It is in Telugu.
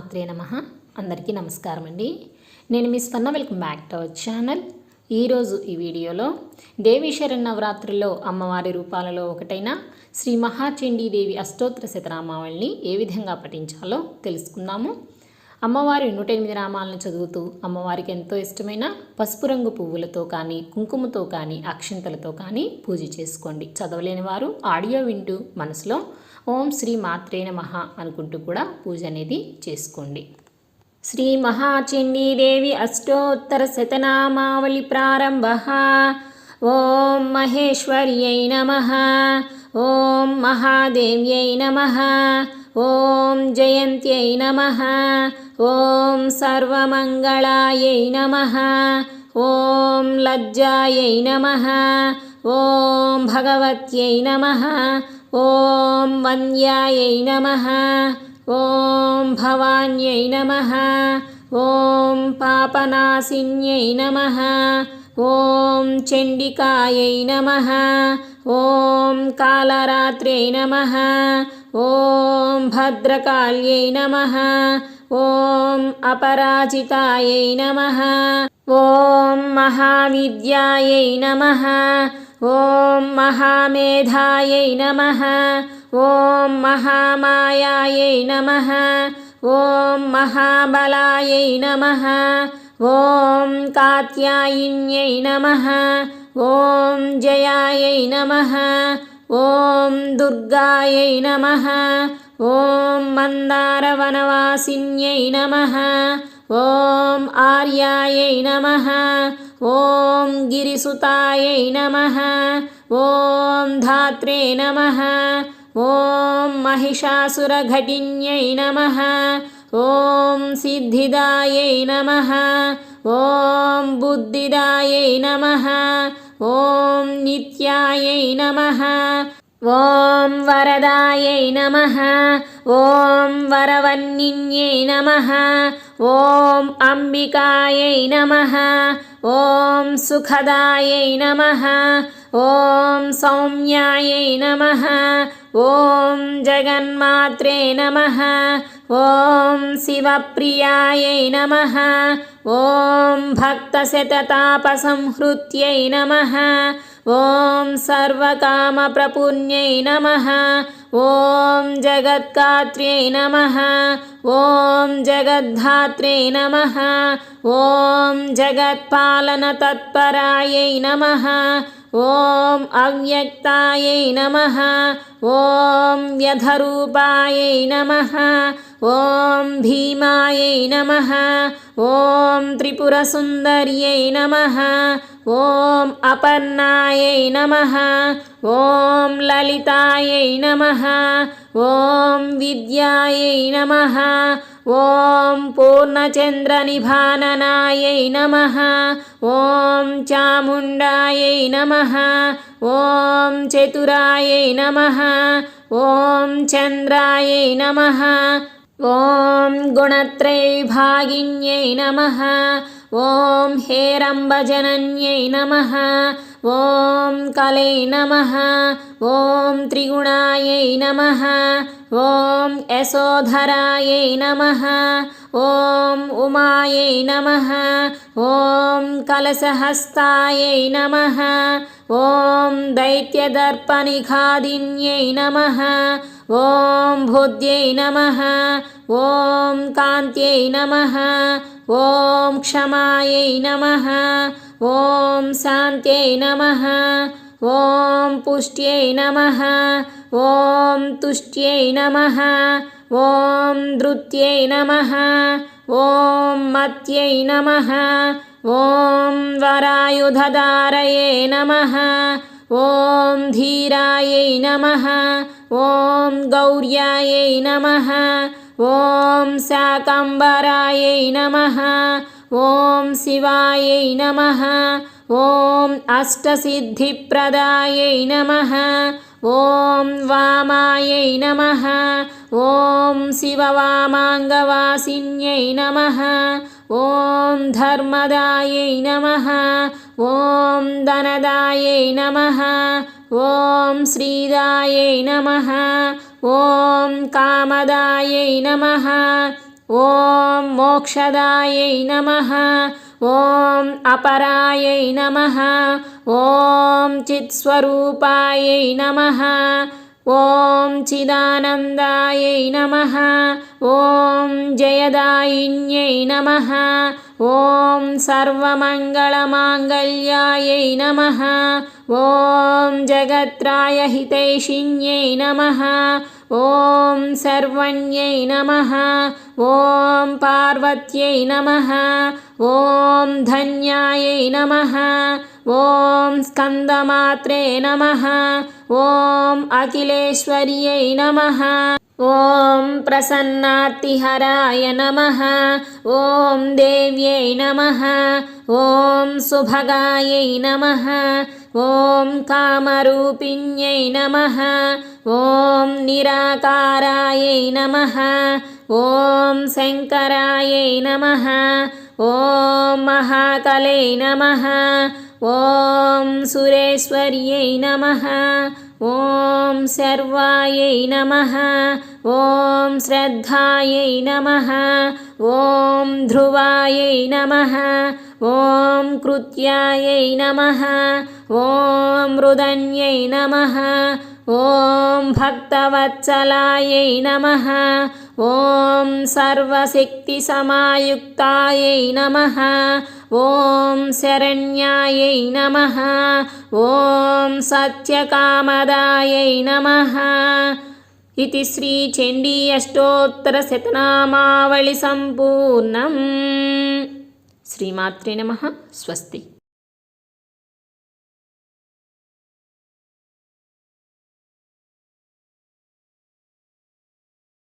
మాత్రే నమ. అందరికీ నమస్కారం అండి. నేను మీ స్పన్న welcome back to our channel. ఈరోజు ఈ వీడియోలో దేవీ శరణ్ నవరాత్రుల్లో అమ్మవారి రూపాలలో ఒకటైన శ్రీ మహాచండీదేవి అష్టోత్తర శతనామావళిని ఏ విధంగా పఠించాలో తెలుసుకుందాము. అమ్మవారి నూట ఎనిమిది నామాలను చదువుతూ అమ్మవారికి ఎంతో ఇష్టమైన పసుపు రంగు పువ్వులతో కానీ కుంకుమతో కానీ అక్షింతలతో కానీ పూజ చేసుకోండి. చదవలేని వారు ఆడియో వింటూ మనసులో ఓం శ్రీ మాత్రే నమ అనుకుంటూ కూడా పూజ అనేది చేసుకోండి. శ్రీ మహాచండీదేవి అష్టోత్తర శతనామావళి ప్రారంభ. ఓం మహేశ్వర్యై నమ. ఓం మహాదేవ్యై నమ. ఓం జయంత్యై నమ. ఓం సర్వమంగళాయై నమ. ఓం లజ్జాయై నమ. ఓం భగవత్యై నమ. ఓం వంద్యాయై నమ. ఓం భవాన్యై నమ. ఓం పాపనాశిన్యై నమ. ఓం చండికాయై నమ. ఓం కాళరాత్ర్యై నమ. ఓం భద్రకాళ్యై నమ. ఓం అపరాజితాయై నమ. ఓం మహావిద్యాయై నమ. ఓం మహామేధాయై నమ. ఓం మహామాయాయై నమ. ఓం మహాబలాయై నమ. ఓం కాత్యాయిన్యై నమ. ఓం జయాయై నమ. ఓం దుర్గాయై నమ. ఓం మందారవనవాసిన్యై నమ. ఓం ఆర్యాయై నమ. ఓం గిరిసుతాయై నమ. ఓం ధాత్రే నమ. ఓం మహిషాసురఘటిన్యై నమ. ఓం సిద్ధిదాయై నమ. ఓం బుద్ధిదాయై నమ. ఓం నిత్యాయై నమ. ఓం వరదాయై నమ. ఓం వరవన్నిన్యై నమ. ఓం అంబికాయై నమ. ఓం సుఖదాయై నమ. ఓం సౌమ్యాయై నమ. ఓం జగన్మాత్రే నమ. ఓం శివప్రియాయై నమ. ఓం భక్తశతతాపసంహృత్యై నమ. ఓం సర్వకామప్రపుణ్యై నమ. ఓం జగత్కాత్ర్యై నమ. ఓం జగద్ధాత్రే నమ. ఓం జగత్పాలనతత్పరాయై నమ. ఓం అవ్యక్తాయై నమ. ఓం వ్యధరూపాయై నమ. ఓం భీమాయై నమ. ఓం త్రిపురసుందర్యై నమ. ఓం అపర్ణాయై నమ. ఓం లలితాయై నమ. ఓం విద్యాయై నమ. ఓం పూర్ణచంద్రనిభాననాయై నమ. ఓం చాముండాయై నమ. ఓం చతురాయై నమ. ఓం చంద్రాయై నమ. ఓం గుణత్రైభాగిన్యై నమ. ఓం హేరంబజనన్యై నమ. ఓం కలై నమ. ఓం త్రిగుణాయై నమ. ఓం యశోధరాయై నమ. ఓం ఉమాయై నమ. ఓం కలశహస్తాయై నమ. ఓం దైత్యదర్పనిఖాదిన్యై నమ ఓం భుద్యై నమ ఓం కాంత్యై నమ ఓం క్షమాయై నమ ఓం శాంత్యై నమ ఓం పుష్ట్యై నమ ఓం తుష్ట్యై నమ ఓం ధృత్యై నమ ఓం మత్యై నమ ఓం వరాయుధదారయే నమ ఓం ధీరాయై నమ ఓం గౌర్యాయై నమ ఓం శాకంబరాయై నమ ఓం శివాయై నమ ఓం అష్టసిద్ధిప్రదాయై నమ ॐ वामायै नमः। ॐ शिववामाङ्गवासिन्यै नमः। ॐ धर्मदायै नमः। ॐ धनदायै नमः। ॐ श्रीदायै नमः। ॐ कामदायै नमः। ॐ मोक्षदायै नमः। ఓం అపరాయై నమ. ఓం చిత్స్వరూపాయై నమ. ఓం చిదానందాయై నమ. ఓం జయదాయిన్యై నమ. ఓం సర్వమంగళమాంగళ్యాయై నమ. ॐ जगत्रायहितैषिण्यै नमः ॐ सर्वण्यै नमः ॐ पार्वत्यै नमः ॐ धन्यायै नमः ॐ स्कन्दमात्रे नमः ॐ अखिलेश्वर्यै नमः ॐ प्रसन्नार्तिहराय नमः ॐ देव्यै नमः ॐ सुभगायै नमः ॐ कामरूपिण्यै नमः ॐ निराकारायै नमः ॐ शङ्करायै नमः ॐ महाकले नमः ఓం సురేశ్వర్యై నమ. ఓం శర్వాయై నమ. ఓం శ్రద్ధాయై నమ. ఓం ధ్రువాయై నమ. ఓం కృత్యాయై నమ. ఓం మృదన్యై నమ. ఓం భక్తవత్సలాయై నమ. ఓం సర్వశక్తిసమాయుక్తాయై నమ. ఓం శరణ్యాయై नमः ॐ सत्यकामदायै नमः इति श्रीचण्डी अष्टोत्तरशतनामावलिसम्पूर्णम् श्रीमात्रे नमः स्वस्ति